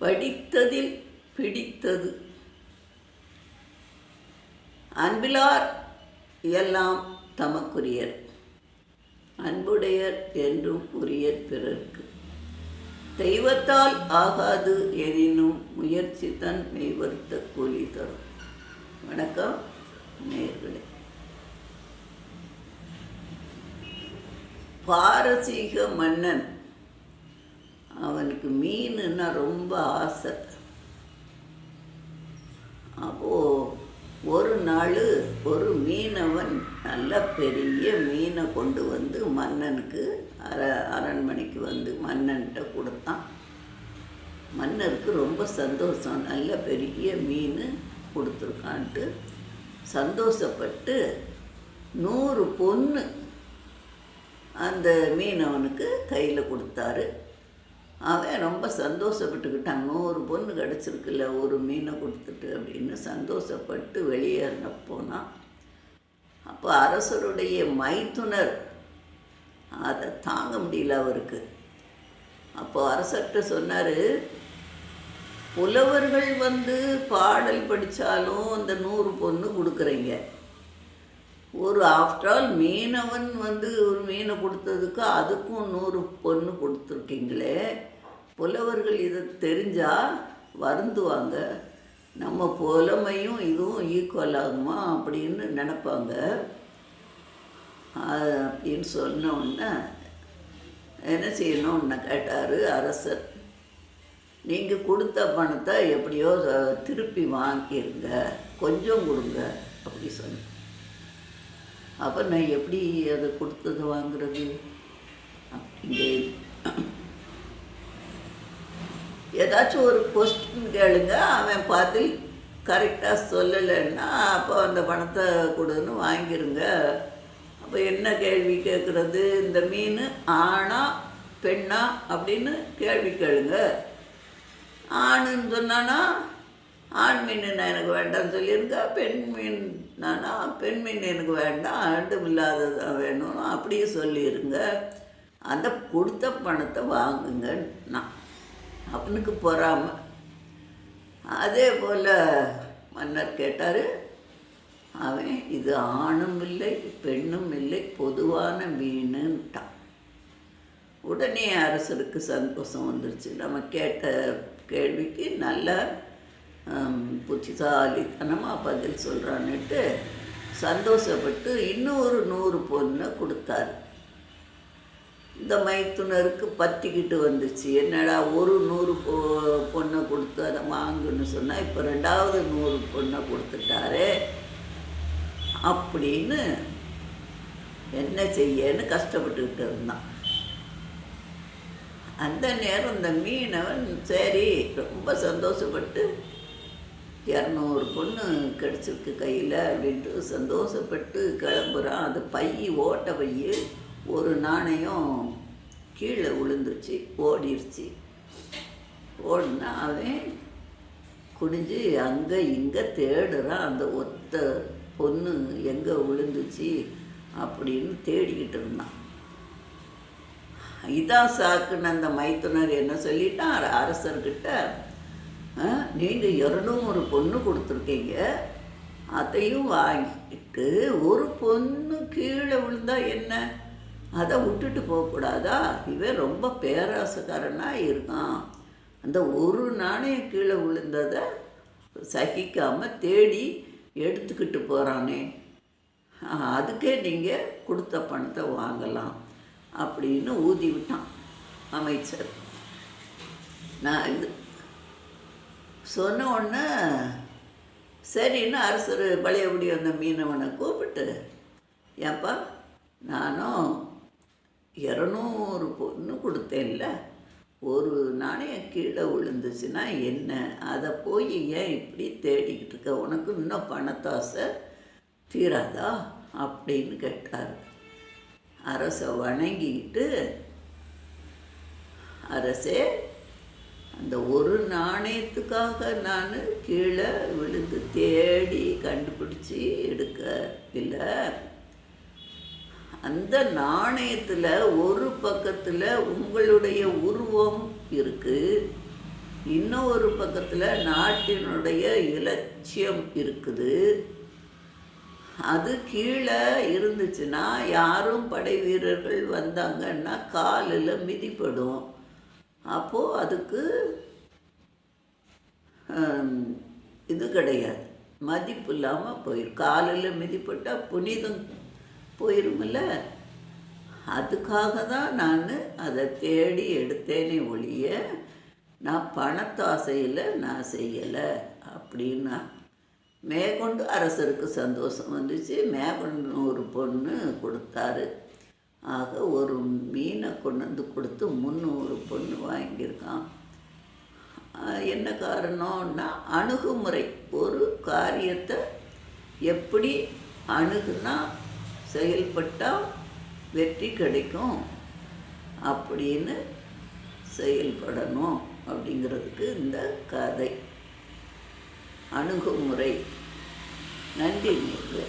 படித்ததில் பிடித்தது. அன்பிலார் எல்லாம் தமக்குரியர். அன்புடையர் என்றும் உரியர் பிறர்க்கு. தெய்வத்தால் ஆகாது எனினும் முயற்சி தன் மெய்வர்த்த கூலி தரும். வணக்கம் நேர்களே. பாரசீக மன்னன் அவனுக்கு மீனுன்னா ரொம்ப ஆசை. அப்போது ஒரு நாள் ஒரு மீனவன் நல்ல பெரிய மீனை கொண்டு வந்து மன்னனுக்கு அர அரண்மனைக்கு வந்து மன்னன்கிட்ட கொடுத்தான். மன்னருக்கு ரொம்ப சந்தோஷம். நல்ல பெரிய மீன் கொடுத்துருக்கான்ட்டு சந்தோஷப்பட்டு நூறு பொண்ணு அந்த மீனவனுக்கு கையில் கொடுத்தாரு. அவன் ரொம்ப சந்தோஷப்பட்டுக்கிட்டான். நூறு பொண்ணு கிடச்சிருக்குல்ல ஒரு மீனை கொடுத்துட்டு அப்படின்னு சந்தோஷப்பட்டு வெளியேறின போனான் அப்போ அரசருடைய மைத்துனர் அதை தாங்க முடியல அவருக்கு. அப்போ அரசர்கிட்ட சொன்னார் புலவர்கள் வந்து பாடல் படித்தாலும் அந்த நூறு பொண்ணு கொடுக்குறீங்க. ஒரு ஆஃப்டர் ஆல் மீனவன் வந்து ஒரு மீனை கொடுத்ததுக்கு அதுக்கும் நூறு பொண்ணு கொடுத்துருக்கீங்களே. புலவர்கள் இதை தெரிஞ்சால் வருந்துவாங்க. நம்ம புலமையும் இதுவும் ஈக்குவல் ஆகுமா அப்படின்னு நினப்பாங்க. அப்படின்னு சொன்ன உடனே என்ன செய்யணும்னு கேட்டார் அரசர். நீங்கள் கொடுத்த பணத்தை எப்படியோ திருப்பி வாங்கிடுங்க கொஞ்சம் கொடுங்க அப்படி சொன்னேன். அப்போ நான் எப்படி அதை கொடுத்தது வாங்குறது? அப்படிங்க ஏதாச்சும் ஒரு கொஸ்டின் கேளுங்க. அவன் பதில் கரெக்டாக சொல்லலைன்னா அப்போ அந்த பணத்தை கொடுன்னு வாங்கிருங்க. அப்போ என்ன கேள்வி கேட்குறது இந்த மீன் ஆணா பெண்ணா அப்படின்னு கேள்வி கேளுங்க. ஆணுன்னு சொன்னானா ஆண் மீன் எனக்கு வேண்டாம்னு சொல்லியிருங்க பெண் மீன் நானா பெண் மீன் எனக்கு வேண்டாம். ஆண்டும் இல்லாததான் வேணும். அப்படியே சொல்லிடுங்க அந்த கொடுத்த பணத்தை வாங்குங்க நான் அவனுக்கு பொறாம. அதே போல் மன்னர் கேட்டார் அவன் இது ஆணும் இல்லை பெண்ணும் இல்லை பொதுவான மீனுன்ட்டான். உடனே அரசருக்கு சந்தோஷம் வந்துருச்சு. நம்ம கேட்ட கேள்விக்கு நல்ல புத்திசாலித்தனமாக பதில் சொல்கிறான்னுட்டு சந்தோஷப்பட்டு இன்னொரு நூறு பொண்ணை கொடுத்தாரு. இந்த மைத்துனருக்கு பத்திக்கிட்டு வந்துச்சு. என்னடா ஒரு நூறு பொ பொண்ணை கொடுத்து அதை வாங்குன்னு சொன்னால் இப்போ ரெண்டாவது நூறு பொண்ணை கொடுத்துட்டாரே. அப்படின்னு என்ன செய்யன்னு கஷ்டப்பட்டுக்கிட்டு இருந்தான். அந்த நேரம் இந்த மீனவன் சரி ரொம்ப சந்தோஷப்பட்டு இரநூறு பொண்ணு கிடச்சிருக்கு கையில் அப்படின்ட்டு சந்தோஷப்பட்டு கிளம்புறான். அது பை ஓட்ட பையன் ஒரு நாணயம் கீழே விழுந்துருச்சு ஓடிடுச்சு ஓடினா அவன் குடிஞ்சு அங்கே இங்கே தேடுறான் அந்த ஒத்த பொண்ணு எங்கே விழுந்துச்சு அப்படின்னு தேடிக்கிட்டு இருந்தான். இதான் சாக்குன்னு அந்த மைத்துனர் என்ன சொல்லிட்டான் அரசர்கிட்ட நீங்கள் இரநூறு பொண்ணு கொடுத்துருக்கீங்க அதையும் வாங்கிட்டு ஒரு பொண்ணு கீழே விழுந்தா என்ன? அதை விட்டுட்டு போகக்கூடாதா? இவன் ரொம்ப பேராசக்காரனாக இருக்கான். அந்த ஒரு நாணயம் கீழே விழுந்ததை சகிக்காமல் தேடி எடுத்துக்கிட்டு போகிறானே அதுக்கே நீங்கள் கொடுத்த பணத்தை வாங்கலாம் அப்படின்னு ஊதி விட்டான் அமைச்சர். நான் இது சொன்ன உடனே சரின்னு அரசர் பழையபடி வந்த மீனவனை கூப்பிட்டு ஏன்பா நானும் இரநூறு பொண்ணு கொடுத்தேன்ல. ஒரு நாணயம் கீழே விழுந்துச்சுன்னா என்ன? அதை போய் ஏன் இப்படி தேடிக்கிட்டு இருக்க? உனக்கு இன்னும் பணத்தாசை தீராதா? அப்படின்னு கேட்டார். அரசை வணங்கிக்கிட்டு அரசே அந்த ஒரு நாணயத்துக்காக நான் கீழே விழுந்து தேடி கண்டுபிடிச்சி எடுக்க இல்லை அந்த நாணயத்தில் ஒரு பக்கத்தில் உங்களுடைய உருவம் இருக்குது இன்னொரு பக்கத்தில் நாட்டினுடைய இலட்சியம் இருக்குது. அது கீழே இருந்துச்சுன்னா யாரும் படை வீரர்கள் வந்தாங்கன்னா காலில் மிதிப்படும். அப்போது அதுக்கு இது கிடையாது. மதிப்பு இல்லாமல் போயிடும் காலில் மிதிப்பட்டால் புனிதம் போயிருமில்ல? அதுக்காக தான் நான் அதை தேடி எடுத்தேனே ஒழிய நான் பணத்தாசையில் நான் செய்யலை அப்படின்னா மேற்கொண்டு அரசருக்கு சந்தோஷம் வந்துச்சு. மேற்கொண்டு ஒரு பொண்ணு கொடுத்தாரு. ஆக ஒரு மீனை கொண்டு வந்து கொடுத்து முந்நூறு பொண்ணு வாங்கியிருக்கான். என்ன காரணம்னா அணுகுமுறை. ஒரு காரியத்தை எப்படி அணுகுனா செயல்பட்டால் வெற்றி கிடைக்கும் அப்படின்னு செயல்படணும் அப்படிங்கிறதுக்கு இந்த கதை. அணுகுமுறை. நன்றி நேர்களே.